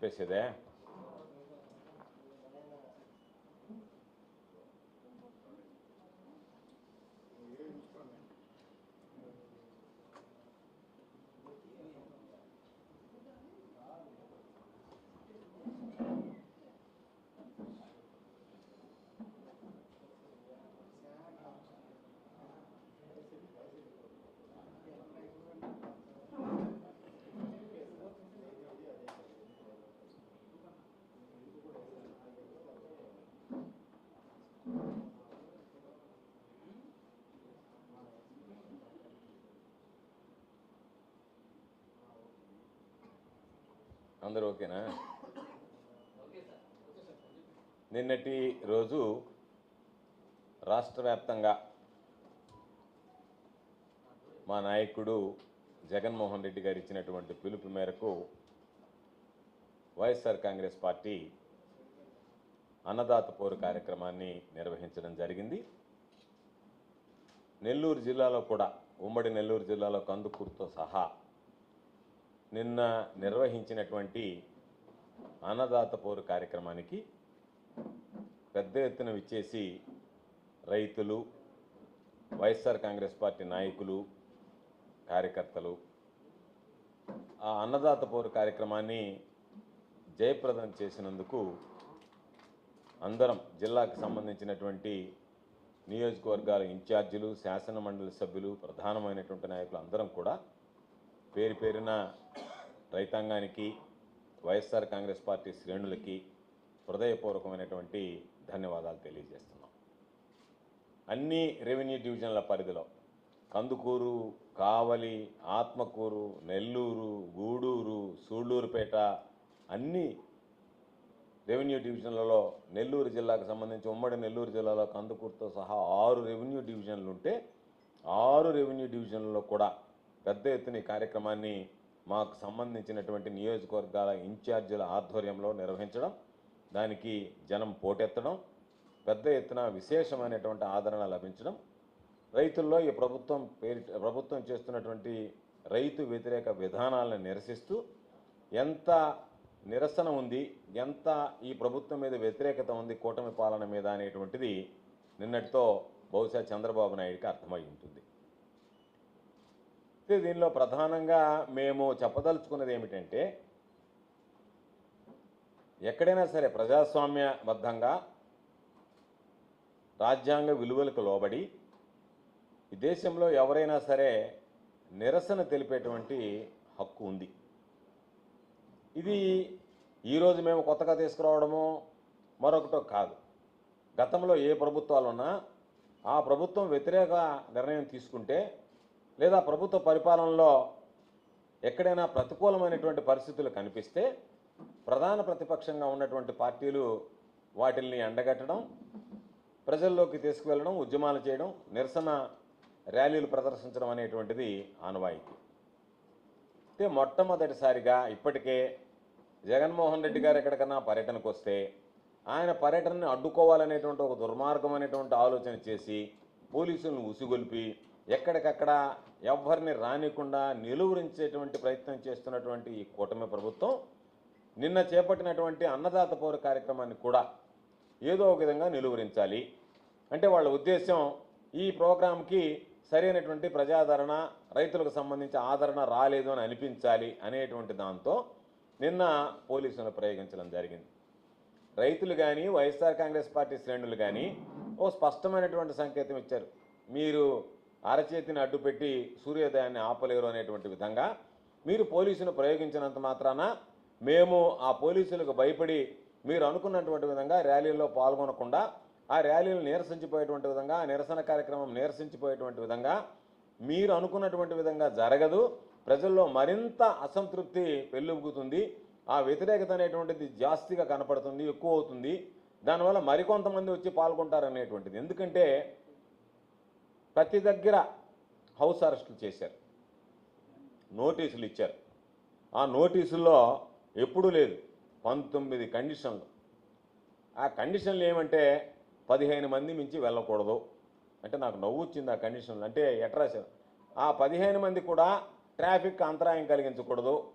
PCDE, అందరూ ఓకేనా? నిన్నటి రోజు రాష్ట్ర వ్యాప్తంగా మా నాయకుడు జగన్మోహన్ రెడ్డి గారు ఇచ్చినటువంటి పిలుపు మేరకు వైఎస్ఆర్ కాంగ్రెస్ పార్టీ అన్నదాత పోరు కార్యక్రమాన్ని నిర్వహించడం జరిగింది. నెల్లూరు జిల్లాలో కూడా ఉమ్మడి నెల్లూరు జిల్లాలో కందుకూరుతో సహా నిన్న నిర్వహించినటువంటి అన్నదాత పోరు కార్యక్రమానికి పెద్ద ఎత్తున విచ్చేసి రైతులు వైఎస్ఆర్ కాంగ్రెస్ పార్టీ నాయకులు కార్యకర్తలు ఆ అన్నదాత పోరు కార్యక్రమాన్ని జయప్రదం చేసినందుకు అందరం జిల్లాకు సంబంధించినటువంటి నియోజకవర్గాల ఇన్ఛార్జీలు శాసన మండలి సభ్యులు ప్రధానమైనటువంటి నాయకులు అందరం కూడా పేరు పేరున రైతాంగానికి వైఎస్ఆర్ కాంగ్రెస్ పార్టీ శ్రేణులకి హృదయపూర్వకమైనటువంటి ధన్యవాదాలు తెలియజేస్తున్నాం. అన్ని రెవెన్యూ డివిజన్ల పరిధిలో కందుకూరు కావలి ఆత్మకూరు నెల్లూరు గూడూరు సూళ్ళూరుపేట అన్ని రెవెన్యూ డివిజన్లలో నెల్లూరు జిల్లాకు సంబంధించి ఉమ్మడి నెల్లూరు జిల్లాలో కందుకూరుతో సహా ఆరు రెవెన్యూ డివిజన్లు ఉంటే ఆరు రెవెన్యూ డివిజన్లలో కూడా పెద్ద ఎత్తున ఈ కార్యక్రమాన్ని మాకు సంబంధించినటువంటి నియోజకవర్గాల ఇన్ఛార్జీల ఆధ్వర్యంలో నిర్వహించడం దానికి జనం పోటెత్తడం పెద్ద ఎత్తున విశేషమైనటువంటి ఆదరణ లభించడం రైతుల్లో ఈ ప్రభుత్వం పేరి ప్రభుత్వం చేస్తున్నటువంటి రైతు వ్యతిరేక విధానాలను నిరసిస్తూ ఎంత నిరసన ఉంది ఎంత ఈ ప్రభుత్వం మీద వ్యతిరేకత ఉంది కూటమి పాలన మీద అనేటువంటిది నిన్నటితో బహుశా చంద్రబాబు నాయుడికి అర్థమై ఉంటుంది. అయితే దీనిలో ప్రధానంగా మేము చెప్పదలుచుకున్నది ఏమిటంటే ఎక్కడైనా సరే ప్రజాస్వామ్యబద్ధంగా రాజ్యాంగ విలువలకు లోబడి ఈ దేశంలో ఎవరైనా సరే నిరసన తెలిపేటువంటి హక్కు ఉంది. ఇది ఈరోజు మేము కొత్తగా తీసుకురావడమో మరొకటో కాదు. గతంలో ఏ ప్రభుత్వాలు ఉన్నా ఆ ప్రభుత్వం వ్యతిరేక నిర్ణయం తీసుకుంటే లేదా ప్రభుత్వ పరిపాలనలో ఎక్కడైనా ప్రతికూలమైనటువంటి పరిస్థితులు కనిపిస్తే ప్రధాన ప్రతిపక్షంగా ఉన్నటువంటి పార్టీలు వాటిల్ని ఎండగట్టడం ప్రజల్లోకి తీసుకువెళ్ళడం ఉద్యమాలు చేయడం నిరసన ర్యాలీలు ప్రదర్శించడం అనేటువంటిది ఆనవాయితీ. అయితే మొట్టమొదటిసారిగా ఇప్పటికే జగన్మోహన్ రెడ్డి గారు ఎక్కడికన్నా పర్యటనకు వస్తే ఆయన పర్యటనని అడ్డుకోవాలనేటువంటి ఒక దుర్మార్గం అనేటువంటి ఆలోచన చేసి పోలీసులను ఉసిగొల్పి ఎక్కడికక్కడ ఎవ్వరిని రానికుండా నిలువరించేటువంటి ప్రయత్నం చేస్తున్నటువంటి ఈ కూటమి ప్రభుత్వం నిన్న చేపట్టినటువంటి అన్నదాత పౌర కార్యక్రమాన్ని కూడా ఏదో ఒక విధంగా నిలువరించాలి. అంటే వాళ్ళ ఉద్దేశం ఈ ప్రోగ్రాంకి సరైనటువంటి ప్రజాదరణ రైతులకు సంబంధించి ఆదరణ రాలేదు అని అనిపించాలి అనేటువంటి దాంతో నిన్న పోలీసులను ప్రయోగించడం జరిగింది. రైతులు కానీ వైఎస్ఆర్ కాంగ్రెస్ పార్టీ శ్రేణులు కానీ ఓ స్పష్టమైనటువంటి సంకేతం ఇచ్చారు. మీరు అరచేతిని అడ్డుపెట్టి సూర్యోదయాన్ని ఆపలేరు అనేటువంటి విధంగా మీరు పోలీసును ప్రయోగించినంత మాత్రాన మేము ఆ పోలీసులకు భయపడి మీరు అనుకున్నటువంటి విధంగా ర్యాలీల్లో పాల్గొనకుండా ఆ ర్యాలీలు నీరసించిపోయేటువంటి విధంగా ఆ నిరసన కార్యక్రమం నీరసించిపోయేటువంటి విధంగా మీరు అనుకున్నటువంటి విధంగా జరగదు. ప్రజల్లో మరింత అసంతృప్తి పెళ్ళొగుతుంది ఆ వ్యతిరేకత అనేటువంటిది జాస్తిగా కనపడుతుంది ఎక్కువ అవుతుంది. దానివల్ల మరికొంతమంది వచ్చి పాల్గొంటారనేటువంటిది. ఎందుకంటే ప్రతి దగ్గర హౌస్ అరెస్టులు చేశారు. నోటీసులు ఇచ్చారు. ఆ నోటీసుల్లో ఎప్పుడూ లేదు. పంతొమ్మిది కండిషన్లు. ఆ కండిషన్లు ఏమంటే పదిహేను మంది మించి వెళ్ళకూడదు. అంటే నాకు నవ్వు వచ్చింది ఆ కండిషన్లు. అంటే ఎట్రాసారు ఆ పదిహేను మంది కూడా ట్రాఫిక్ అంతరాయం కలిగించకూడదు.